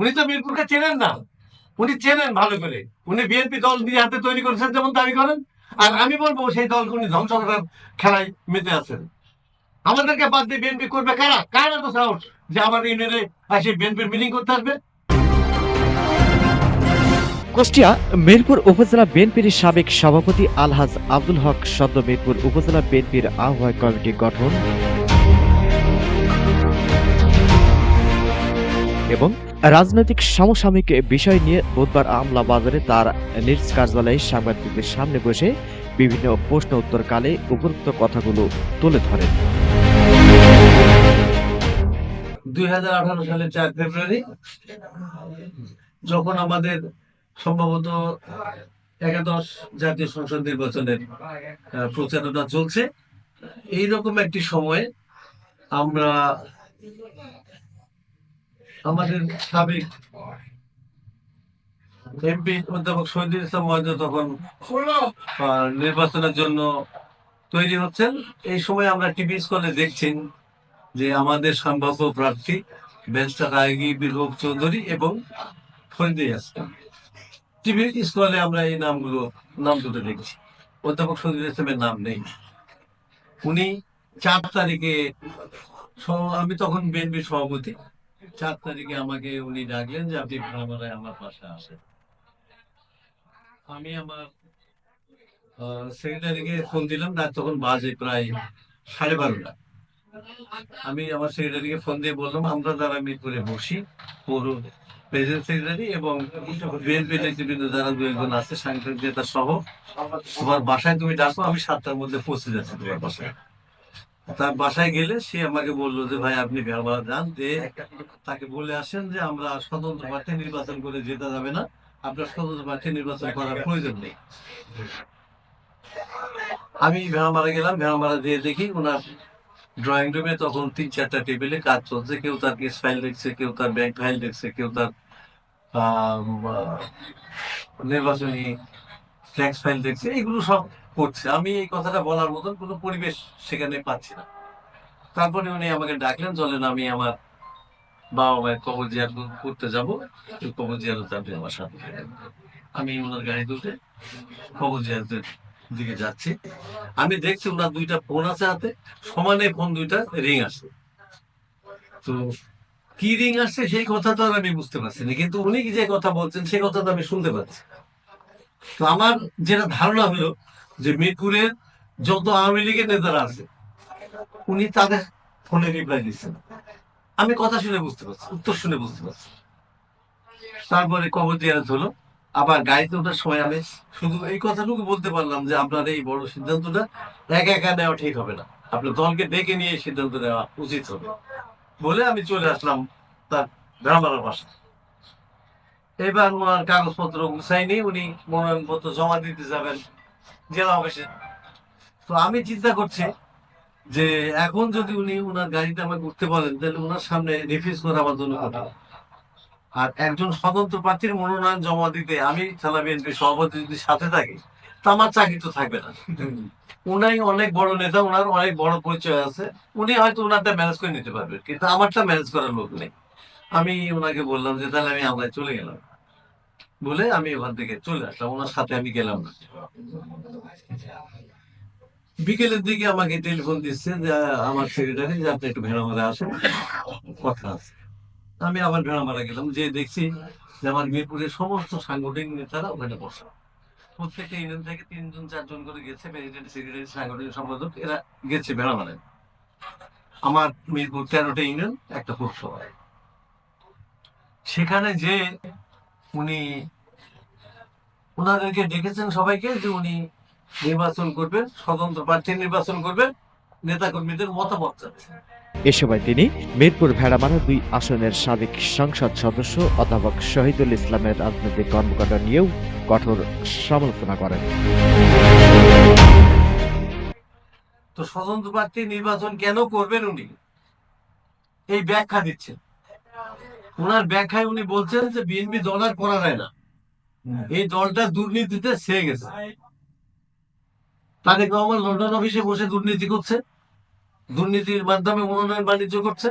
উনি তো মিরপুরকে চেনেন না। উনি চেনেন ভালো করে। উনি বিএনপি দল দিয়ে হাতে তৈরি করেছেন যেমন দাবি করেন। আর আমি বলব, সেই দলকে উনি ধ্বংস করার খেলায় মেতে আছেন। আমাদেরকে বাদ দিয়ে বিএনপি করবে কারা? কারা তো সাহস যে আমার ইউনিয়নে এসে বিএনপির মিটিং করতে আসবে? কুষ্টিয়া, মিরপুর উপজেলা বিএনপির সাবেক সভাপতি আলহাজ আব্দুল হক সদ্য মিরপুর উপজেলা বিএনপির আহ্বায়ক কমিটি গঠন এবং রাজনৈতিক সমসাময়িক বিষয় নিয়ে বুধবার আমলা বাজারে তার নিজ কার্যালয়ে সাংবাদিকদের সামনে বসে বিভিন্ন প্রশ্ন উত্তরকালে উপরোক্ত কথাগুলো তুলে ধরেন। দুই হাজার আঠারো সালের চার ফেব্রুয়ারি, যখন আমাদের সম্ভবত একাদশ জাতীয় সংসদ নির্বাচনের প্রচারণা চলছে, এইরকম একটি সময়ে আমরা আমাদের সাবেক এমপি অধ্যাপক শহীদুল ইসলাম মহাজন তখন নির্বাচনের জন্য তৈরি হচ্ছেন। এই সময় আমরা টিভি স্কলে দেখছেন যে আমাদের সম্ভাব্য প্রার্থী ব্যারিস্টার রায়গি বীরভূপ চৌধুরী এবং ফরিদে আসলাম টিভি স্কলে আমরা এই নামগুলো, নাম দুটো দেখছি। অধ্যাপক সজিদ ইসলামের নাম নেই। উনি চার তারিখে আমি তখন বিএনপি সভাপতি। চার তারিখে আমাকে উনি ডাকলেন যে আপনি ভাড়ামারায় আমার পাশে আসেন। আমি আমার সেক্রেটারিকে ফোন দিলাম, রাত তখন বাজে প্রায় সাড়ে বারোটা। আমি আমার সেক্রেটারিকে ফোন দিয়ে বললাম, আমরা যারা মিরপুরে বসি, পৌর প্রেসিডেন্ট সেক্রেটারি এবং বিএনপি নেতৃবৃন্দ যারা দু একজন আছে, সাংগঠনিক নেতা সহ, তোমার বাসায় তুমি ডাকো, আমি সাতটার মধ্যে পৌঁছে যাচ্ছি তোমার বাসায়। তার বাসায় গেলে সে আমাকে বলল যে ভাই আপনি ব্যবহার যান যে তাকে বলে আসেন যে আমরা স্বতন্ত্র প্রার্থী নির্বাচন করে যেতে যাবে না। আপনার স্বতন্ত্র প্রার্থী নির্বাচন করার প্রয়োজন নেই। আমি ভেড়ামারা গেলাম ভেড়া ভেড়ামারা দিয়ে দেখি ওনার ড্রয়িং রুমে তখন তিন চারটা টেবিলে কাজ চলছে। কেউ তার কেস ফাইল দেখছে কেউ তার ব্যাংক ফাইল দেখছে কেউ তার আহ, নির্বাচনী ট্যাক্স ফাইল দেখছে। এগুলো সব করছে। আমি এই কথাটা বলার মতন কোনো পরিবেশ সেখানে পাচ্ছি না। তারপরে উনি আমাকে ডাকলেন, চলেন আমি আমার বাবা মায়ের কবর জিয়ার করতে যাব। কবর জিয়ারত আপনি আমার সাথে আমি ওনার গাড়ি তুলতে কবর জিয়ারতের দিকে যাচ্ছি। আমি দেখছি ওনার দুইটা ফোন আছে হাতে। সমানে ফোন দুইটা রিং আসছে তো কি রিং আসছে সেই কথা তো আর আমি বুঝতে পারছি না। কিন্তু উনি যে কথা বলছেন সেই কথা তো আমি শুনতে পাচ্ছি। তো আমার যেটা ধারণা হলো যে মিরপুরের যত আওয়ামী লীগের নেতারা আছে, উনি তাদের ফোনে রিপ্লাই দিচ্ছেন। আমি কথা শুনে বুঝতে পারছি, উত্তর শুনে বুঝতে পারছি। তারপরে কবর জিয়ারত হলো। আবার গাড়িতে ওঠার সময় আমি শুধু এই কথাটুকু বলতে পারলাম যে, আপনার এই বড় সিদ্ধান্তটা একা একা নেওয়া ঠিক হবে না। আপনার দলকে ডেকে নিয়ে সিদ্ধান্ত নেওয়া উচিত হবে। বলে আমি চলে আসলাম তার গ্রামার বাসা। এবার ওনার কাগজপত্র গুছাইনি, উনি মনোনয়নপত্র জমা দিতে যাবেন। জেলা অফিসে। তো আমি চিন্তা করছি যে এখন যদি উনি ওনার গাড়িতে আমাকে উঠতে বলেন, তাহলে ওনার সামনে রিফিউজ করা আমার জন্য কঠিন। আর একজন স্বতন্ত্র প্রার্থীর মনোনয়ন জমা দিতে আমি থানা বিএনপি সভাপতি যদি সাথে থাকি, তা আমার চাকরি তো থাকবে না। উনাই অনেক বড় নেতা ওনার অনেক বড় পরিচয় আছে। উনি হয়তো ওনারটা ম্যানেজ করে নিতে পারবেন কিন্তু আমারটা ম্যানেজ করার লোক নেই। আমি ওনাকে বললাম যে তাহলে আমি আমরাই চলে গেলাম। বলে আমি ওখান থেকে চলে আসলাম। ওনার সাথে আমি গেলাম না। বিকেলের দিকে আমাকে টেলিফোন দিচ্ছে যে, আমার সেক্রেটারি যে আপনি একটু ভেড়ামারা আসেন। কথা আছে। আমি আবার ভেড়ামারা গেলাম। যে দেখছি যে আমার মিরপুরের সমস্ত সাংগঠনিক নেতারা ওখানে বসা। প্রত্যেকটা ইউনিয়ন থেকে তিনজন, চারজন করে গেছে প্রেসিডেন্ট সেক্রেটারি সাংগঠনিক সম্পাদক। এরা গেছে ভেড়ামারায় আমার মিরপুর তেরোটা ইউনিয়ন একটা পৌরসভা সেখানে যে উনি ওনাদেরকে ডেকেছেন সবাইকে যে উনি নির্বাচন করবেন স্বতন্ত্র প্রার্থী নির্বাচন করবেন নেতা কর্মীদের মতামত চাচ্ছেন এ সময় তিনি মিরপুর ভেড়ামারা দুই আসনের সাবেক সংসদ সদস্য অধ্যাপক শহীদুল ইসলামের রাজনৈতিক কর্মকাণ্ড নিয়েও কঠোর সমালোচনা করেন। তো স্বতন্ত্র প্রার্থী নির্বাচন কেন করবেন উনি? এই ব্যাখ্যা দিচ্ছেন। ওনার ব্যাখ্যায় উনি বলছেন যে বিএনপি দল আর করা যায় না। এই দলটা দুর্নীতিতে ছেয়ে গেছে। তারেক রহমান লন্ডন অফিসে বসে দুর্নীতি করছে দুর্নীতির মাধ্যমে মনোনয়ন বাণিজ্য করছে।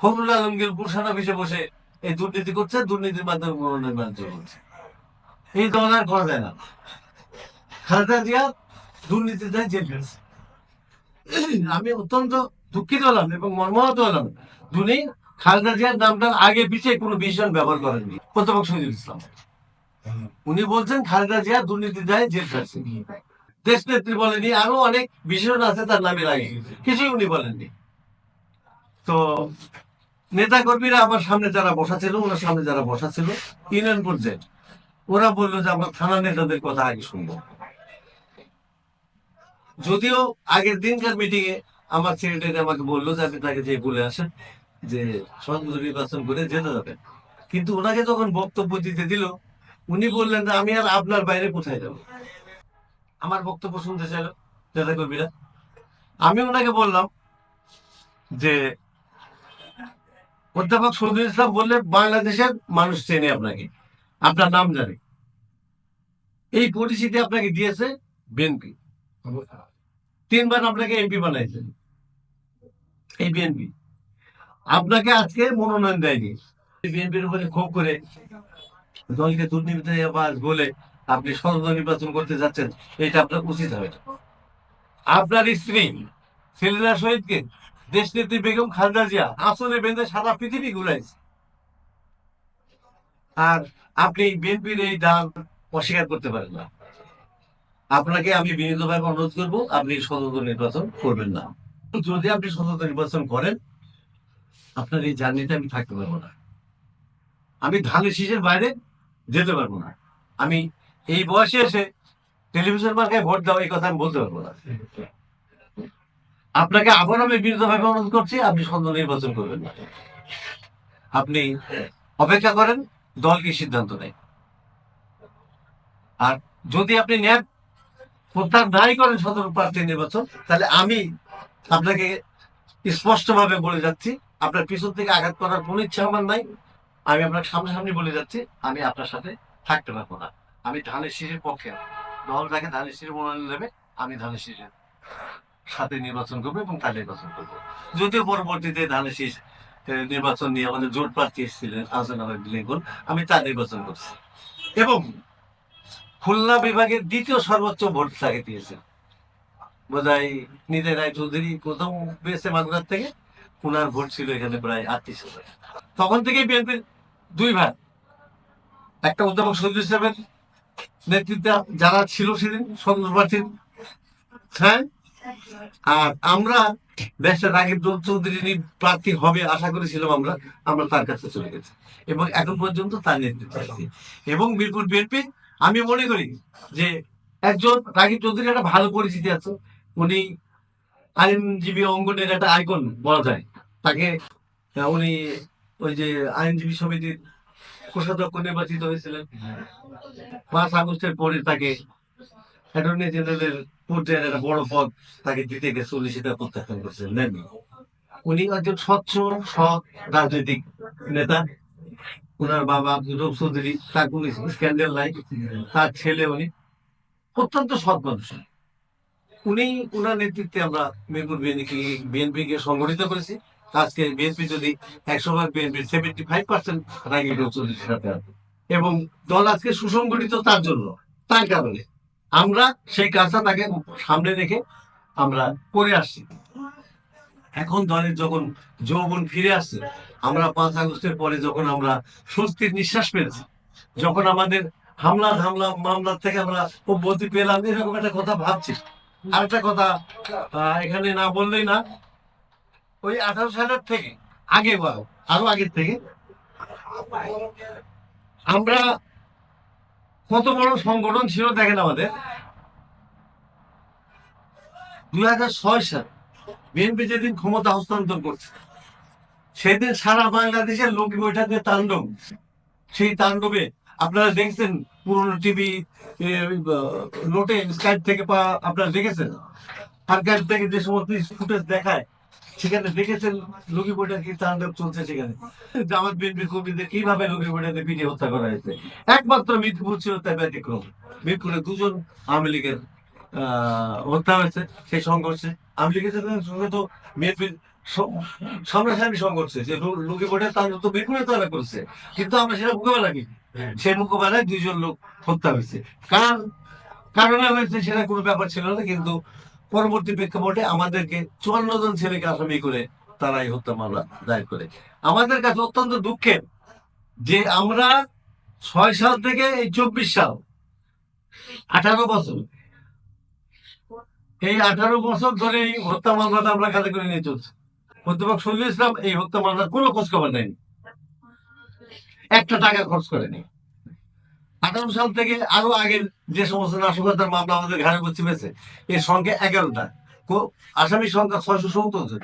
ফখরুল আলমগীর গুলশান অফিসে বসে এই দুর্নীতি করছে দুর্নীতির মাধ্যমে মনোনয়ন বাণিজ্য করছে। এই দল আর করা যায় না। খালেদা জিয়া দুর্নীতি দেয় জেল গেছে আমি অত্যন্ত দুঃখিত হলাম এবং মর্মাহত হলাম। উনি খালেদা জিয়ার নামটা আগে পিছিয়ে কোনো বিষয় ব্যবহার করেননি প্রতিপক্ষ শহীদুল ইসলাম। উনি বলছেন খালেদা জিয়া দুর্নীতি দেয়, জেল খাটছে। দেশ নেত্রী বলেনি, আরও অনেক বিশেষণ আছে তার নামের আগে। কিছুই উনি বলেননি। তো নেতা কর্মীরা আমার সামনে যারা বসা ছিল, ওনার সামনে যারা বসা ছিল, ইউনিয়ন পর্যায়ে, ওরা বলল যে আমরা থানা নেতাদের কথা আগে শুনব। যদিও আগের দিনকার মিটিং এ আমার সেক্রেটারি আমাকে বলল যে আপনি তাকে যে বলে আসেন। যে সংসদ নির্বাচন করে যেতে যাবেন। কিন্তু ওনাকে যখন বক্তব্য দিতে দিল, উনি বললেন যে, আমি আর আপনার বাইরে কোথায় যাব? আমার বক্তব্য শুনতে চাইল নেতা কর্মীরা। আমি ওনাকে বললাম যে, অধ্যাপক শহীদুল ইসলাম বললে, বাংলাদেশের মানুষ চেনে আপনাকে। আপনার নাম জানে। এই পরিচিতি আপনাকে দিয়েছে বিএনপি। তিনবার আপনাকে এমপি বানাইছেন এই বিএনপি। আপনাকে আজকে মনোনয়ন দেয়নি। বিএনপির উপরে ক্ষোভ করে দলকে দুর্নীতি বলে আপনি সদস্য নির্বাচন করতে যাচ্ছেন, এটা আপনার উচিত হবে। আপনার স্ত্রী সেলিনা শহীদকে দেশ নেত্রী বেগম খালেদা জিয়া আসলে বেঁধে সারা পৃথিবী ঘুরাইছে। আর আপনি বিএনপির এই দান অস্বীকার করতে পারেন না। আপনাকে আমি বিনীতভাবে অনুরোধ করব, আপনি স্বতন্ত্র নির্বাচন করবেন না। যদি আপনি স্বতন্ত্র নির্বাচন করেন আপনার এই জার্নিতে আমি থাকতে পারব না। আমি ধানের শীষের বাইরে যেতে পারব না। আমি এই বয়সে এসে টেলিভিশন মার্কায় ভোট দেওয়া এই কথা আমি বলতে পারব না। আপনাকে আবার আমি বিনীতভাবে অনুরোধ করছি, আপনি স্বতন্ত্র নির্বাচন করবেন না। আপনি অপেক্ষা করেন, দল কি সিদ্ধান্ত নেয়। আর যদি আপনি ন্যায় প্রত্যাহার নাই করেন সদর প্রার্থী নির্বাচন, তাহলে আমি আপনাকে স্পষ্টভাবে বলে যাচ্ছি আপনার পিছন থেকে আঘাত করার কোনো ইচ্ছা আমার নাই। আমি আপনার সামনাসামনি বলে যাচ্ছি, আমি আপনার সাথে থাকতে পারব না। আমি ধানের শীষের পক্ষে দল যাকে ধানের শীষের মনোনয়ন দেবে, আমি ধানের শীষের সাথে নির্বাচন করব এবং তার নির্বাচন করব। যদিও পরবর্তীতে ধানের শীষ নির্বাচন নিয়ে আমাদের জোট প্রার্থী এসেছিলেন লিঙ্কন আমি তার নির্বাচন করছি। এবং খুলনা বিভাগের দ্বিতীয় সর্বোচ্চ ভোট তাকে দিয়েছে। বোধহয় নিতে রায় চৌধুরী প্রথম পেয়েছে মাগুরার থেকে। ওনার ভোট ছিল এখানে প্রায় আটত্রিশ হাজার। তখন থেকেই বিএনপির দুই ভাই একটা অধ্যাপক শহীদুল ইসলামের নেতৃত্বে যারা ছিল সেদিন স্বতন্ত্র প্রার্থীর হ্যাঁ? আর আমরা দেশের রাগিব চৌধুরী প্রার্থী হবে, আশা করেছিলাম আমরা আমরা তার কাছে চলে গেছি। এবং এখন পর্যন্ত তার নেতৃত্বে আছি। এবং মিরপুর বিএনপি, আমি মনে করি যে একজন রাগিব চৌধুরী একটা ভালো পরিচিতি আছে। উনি আইনজীবী অঙ্গনের একটা আইকন বলা যায়। তাকে উনি ওই যে আইনজীবী সমিতির কোষাধ্যক্ষ নির্বাচিত হয়েছিলেন। পাঁচ আগস্টের পরে তাকে অ্যাটর্নি জেনারেলের পর্যায়ের একটা বড় পদ তাকে দিতে গেছে উনি সেটা প্রত্যাখ্যান করেছিলেন নেননি উনি একজন স্বচ্ছ, সৎ রাজনৈতিক নেতা। ওনার বাবা রূপ চৌধুরী, তার কোনো স্ক্যান্ডেল নাই। তার ছেলে উনি অত্যন্ত সৎ মানুষ। উনি ওনার নেতৃত্বে আমরা মিরপুর বিএনপি বিএনপিকে সংগঠিত করেছি। আজকে বিএনপি যদি একশো ভাগ বিএনপি সেভেন্টি ফাইভ পার্সেন্ট রাগি সাথে আছে এবং দল আজকে সুসংগঠিত তার জন্য, তার কারণে। আমরা সেই কাজটা তাকে সামনে রেখে আমরা করে আসছি। এখন দলের যখন যৌবন ফিরে আসছে, আমরা পাঁচ আগস্টের পরে যখন আমরা স্বস্তির নিঃশ্বাস পেয়েছি যখন আমাদের হামলা হামলা, মামলার থেকে আমরা অব্যাহতি পেলাম, এরকম একটা কথা ভাবছি। আর একটা কথা এখানে না বললেই না ওই আঠারো সালের থেকে, আগে বা আরও আগের থেকে, আমরা কত বড় সংগঠন ছিল দেখেন আমাদের? দুই হাজার ছয় সাল, বিএনপি যেদিন ক্ষমতা হস্তান্তর করছে, সেদিন সারা বাংলাদেশের লোক বৈঠকে তাণ্ডব, সেই তাণ্ডবে আপনারা দেখছেন, পুরনো টিভি নোটে স্কাইপ থেকে আপনারা দেখেছেন? আর্কাইভ থেকে যে সমস্ত ফুটেজ দেখায় সেখানে দেখেছেন কি তাণ্ডব চলছে সেখানে? জামাত কীভাবে পিটিয়ে হত্যা করা হয়েছে? একমাত্র মিরপুর ছিল তার ব্যতিক্রম। মিরপুরে দুজন আওয়ামী লীগের হত্যা হয়েছে সেই সংঘর্ষে। তো সংঘর্ষে যে তো তারা করছে। কিন্তু আমরা সেটা মোকাবেলা করি সেই মোকাবেলায় দুইজন লোক হত্যা হয়েছে। কার কারণে হয়েছে সেটা কোনো ব্যাপার ছিল না, কিন্তু পরবর্তী প্রেক্ষাপটে আমাদেরকে চুয়ান্ন জন ছেলেকে আসামি করে তারা এই হত্যা মামলা দায়ের করে। আমাদের কাছে অত্যন্ত দুঃখের যে আমরা ছয় সাল থেকে এই চব্বিশ সাল, আঠারো বছর, এই আঠারো বছর ধরে এই হত্যা মামলাটা আমরা কাজে করে নিয়ে চলছি। অধ্যাপক শহীদুল ইসলাম এই হত্যা মামলার কোনো খোঁজ খবর নেয়নি। একটা টাকা খরচ করেনি। আঠারো সাল থেকে আরও আগের যে সমস্ত নাশকতার মামলা আমাদের ঘাড়ে বসে পেয়েছে এর সংখ্যা এগারোটা। আসামির সংখ্যা ছয়শো সত্তর জন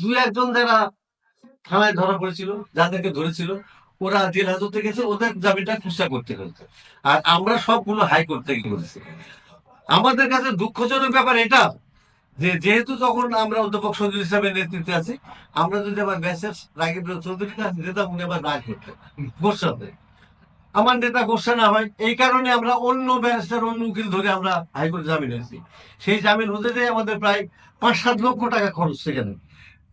দু একজন যারা থানায় ধরা পড়েছিল, যাদেরকে ধরেছিল, ওরা জেল হাজতে গেছে, ওদের জামিনটা খুচরা করতে হয়েছে। আর আমরা সবগুলো হাইকোর্ট থেকে করেছি। আমাদের কাছে দুঃখজনক ব্যাপার এটা যে, যেহেতু তখন আমরা অধ্যাপক সজুল ইসলামের নেতৃত্বে আছি, আমরা যদি আবার ব্যাসেস রাগিব চৌধুরী কাছে যেতাম, উনি আবার রাগ করতেন। গোসাতে আমার নেতা গোসা না হয়, এই কারণে আমরা অন্য ব্যারিস্টার, অন্য উকিল ধরে আমরা হাইকোর্ট জামিন হয়েছি সেই জামিন হতে আমাদের প্রায় পাঁচ সাত লক্ষ টাকা খরচ সেখানে।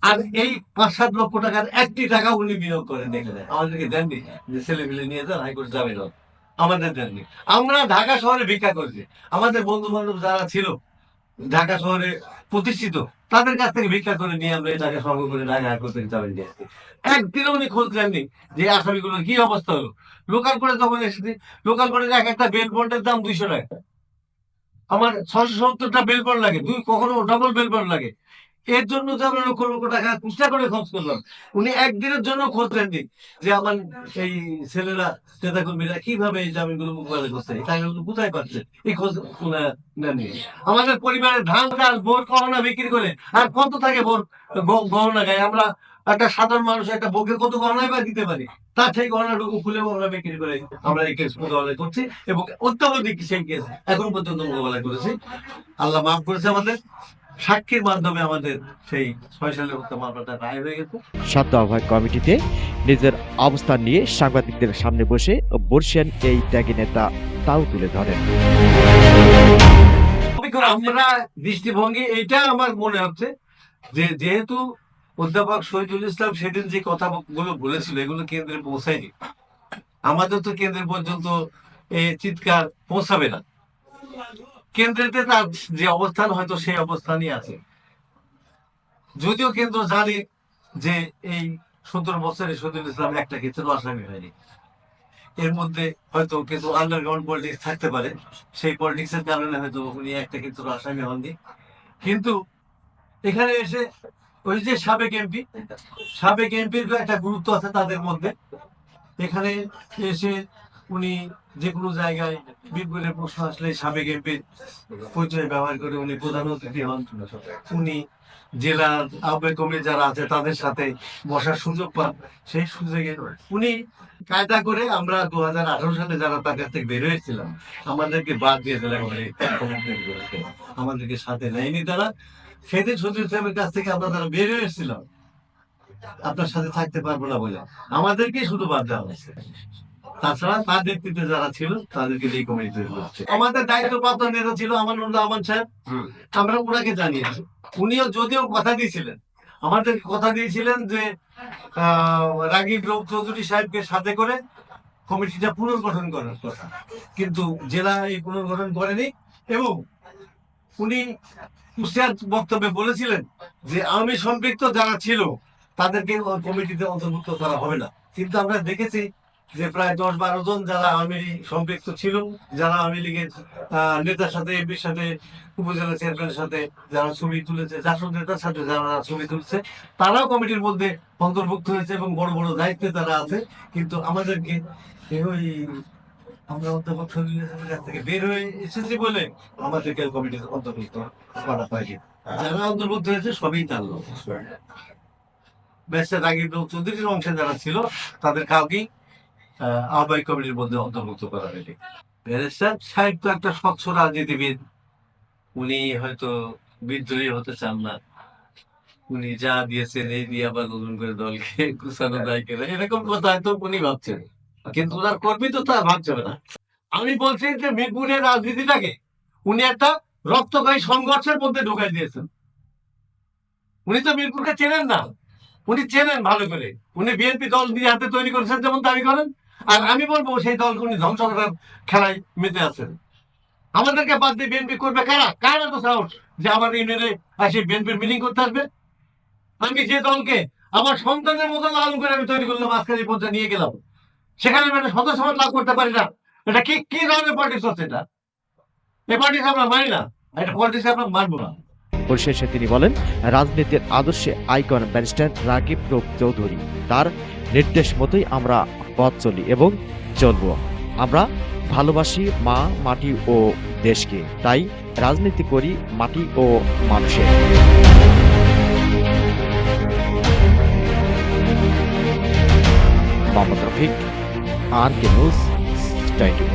আর এই পাঁচ সাত লক্ষ টাকার একটি টাকা উনি বিনিয়োগ করেন এখানে আমাদেরকে দেননি। যে ছেলে মিলে নিয়ে যান হাইকোর্ট জামিন হোক। আমাদের দেননি। আমরা ঢাকা শহরে ভিক্ষা করেছি। আমাদের বন্ধু বান্ধব যারা ছিল ঢাকা শহরে প্রতিষ্ঠিত, তাদের কাছ থেকে ভিক্ষা করে নিয়ে আমরা এটাকে সংগ্রহ করে ঢাকা করতে চাবেন নিয়ে একদিনও উনি খোঁজ নেননি যে আসামিগুলোর কি অবস্থা হলো। লোকাল করে যখন এসেছি লোকাল করে এক একটা বেল দাম দুইশো টাকা। আমার ছশো সত্তরটা বেল বন্ড লাগে, দুই কখনো ডবল বেল বন্ড লাগে। এর জন্য যে আমরা লক্ষ লক্ষ টাকা খুচরা করে খরচ করলাম, উনি একদিনের জন্য খোঁজ নেননি যে আমার এই ছেলেরা নেতা কর্মীরা কীভাবে এই জামিনগুলো মোকাবেলা করছে টাকাগুলো কোথায় পাচ্ছে, এই খোঁজ নেননি। আমাদের পরিবারের ধান চাল বোর গহনা বিক্রি করে, আর কত থাকে বোর গহনা গায়ে? আমরা একটা সাধারণ মানুষ, একটা বউকে কত গহনাই বা দিতে পারি? তার সেই গহনাটুকু খুলে আমরা বিক্রি করে আমরা এই কেস মোকাবেলা করছি এবং অত্যাবধিক সেই কেস এখন পর্যন্ত মোকাবেলা করেছি। আল্লাহ মাফ করেছে আমাদের। সাক্ষীর মাধ্যমে আমাদের সেই ছয় সালের হত্যা মামলাটা রায় হয়ে গেছে। সাধ্য আহ্বায়ক কমিটিতে। নিজের অবস্থান নিয়ে সাংবাদিকদের সামনে বসে বর্ষিয়ান এই ত্যাগী নেতা তাও তুলে ধরেন। আমরা দৃষ্টিভঙ্গি এইটা আমার মনে হচ্ছে যে যেহেতু অধ্যাপক শহীদুল ইসলাম সেদিন যে কথাগুলো বলেছিল এগুলো কেন্দ্রে পৌঁছায়নি। আমাদের তো কেন্দ্র পর্যন্ত এই চিৎকার পৌঁছাবে না। কেন্দ্রেতে তার যে অবস্থান, হয়তো সেই অবস্থানই আছে। যদিও কেন্দ্র জানে যে এই সতেরো বছরে শহীদুল ইসলাম একটা ক্ষেত্রে আসামি হয়নি। এর মধ্যে হয়তো কিন্তু আন্ডারগ্রাউন্ড পলিটিক্স থাকতে পারে। সেই পলিটিক্স এর কারণে হয়তো উনি একটা কিন্তু আসামি হননি। কিন্তু এখানে এসে ওই যে সাবেক এমপি, সাবেক এমপির একটা গুরুত্ব আছে তাদের মধ্যে। এখানে এসে উনি যে কোনো জায়গায় বিপুলের প্রশ্ন আসলে সাবেক এমপির পরিচয় ব্যবহার করে উনি প্রধান অতিথি হন। উনি জেলার আহ্বায়ক কমিটি যারা আছে, তাদের সাথে বসার সুযোগ পান। সেই সুযোগে উনি কায়দা করে আমরা দু হাজার আঠারো সালে যারা তার কাছ থেকে বের হয়েছিলাম, আমাদেরকে বাদ দিয়ে দিলে আমাদেরকে সাথে নেয়নি তারা। সেদিন সচিব সাহেবের কাছ থেকে আমরা তারা বের হয়ে এসেছিলাম আপনার সাথে থাকতে পারব না বলে। আমাদেরকেই শুধু বাদ দেওয়া হয়েছে। তাছাড়া তার নেতৃত্বে যারা ছিল তাদেরকে তৈরি করছে। আমাদের দায়িত্বপ্রাপ্ত নেতা ছিল সাহেব। আমরা ওনাকে জানিয়েছি উনিও যদিও কথা দিয়েছিলেন আমাদের কথা দিয়েছিলেন যে রাগিব চৌধুরী সাহেবকে সাথে করে কমিটিটা পুনর্গঠন করার কথা। কিন্তু জেলা এই পুনর্গঠন করেনি এবং উনি কুষ্টিয়ার বক্তব্যে বলেছিলেন যে আমি সম্পৃক্ত যারা ছিল তাদেরকে কমিটিতে অন্তর্ভুক্ত করা হবে না। কিন্তু আমরা দেখেছি যে প্রায় দশ বারো জন যারা আওয়ামী লীগ সম্পৃক্ত ছিল, যারা আওয়ামী লীগের নেতার সাথে, এমপির সাথে, উপজেলা চেয়ারম্যানের সাথে যারা ছবি তুলেছে জাসদ নেতার সাথে যারা ছবি তুলছে, তারাও কমিটির মধ্যে অন্তর্ভুক্ত হয়েছে এবং বড় বড় দায়িত্বে তারা আছে। কিন্তু আমাদেরকে ওই আমরা অধ্যাপক কাছ থেকে বের হয়ে এসেছি বলে আমাদেরকে কমিটির অন্তর্ভুক্ত করা হয়নি। যারা অন্তর্ভুক্ত হয়েছে সবই তার লোক। ব্যাসের আগে চৌধুরীর অংশে যারা ছিল, তাদের কাউকেই আহ্বায়ক কমিটির মধ্যে অন্তর্ভুক্ত করা হয়নি। ব্যারিস্টার সাহেব তো একটা স্বচ্ছ রাজনীতিবিদ। উনি হয়তো বিদ্রোহী হতে চান না। উনি যা দিয়েছেন এই দিয়ে আবার নতুন করে দলকে গুছানো দায় কেনা, এরকম কথা হয়তো উনি ভাবছেন। কিন্তু ওনার কর্মী তো তা ভাবছে না। আমি বলছি যে মিরপুরের রাজনীতিটাকে উনি একটা রক্তকারী সংঘর্ষের মধ্যে ঢুকাই দিয়েছেন। উনি তো মিরপুরকে চেনেন না। উনি চেনেন ভালো করে। উনি বিএনপি দল নিজে হাতে তৈরি করেছেন যেমন দাবি করেন আর আমি বলব, সেই উনি ধ্বংস করার খেলায় মেতে আছেন আমাদেরকে বাদ দিয়ে বিএনপি করবে কারা? কারা তো সাহস যে আমার ইউনিয়নে এসে বিএনপির মিটিং করতে আসবে? আমি যে দলকে, আমার সন্তানের মতো লালন করে আমি তৈরি করলাম, আজকের এই পর্যায়ে নিয়ে গেলাম। সেখানে আমি একটা সদস্য লাভ করতে পারি না। এটা কি কি ধরনের পলিটিক্স হচ্ছে এটা? এই পলিটিক্স আমরা মানি না। এটা পলিটিক্স আমরা মানবো না। পরিশেষে তিনি বলেন, রাজনীতির আদর্শে আইকন ব্যারিস্টার রাকিব রূপ চৌধুরী। তার নির্দেশ মতোই আমরা পথ চলি এবং চলব। আমরা ভালোবাসি মা, মাটি ও দেশকে। তাই রাজনীতি করি মাটি ও মানুষের। Mohammad Rafiq, R K news twenty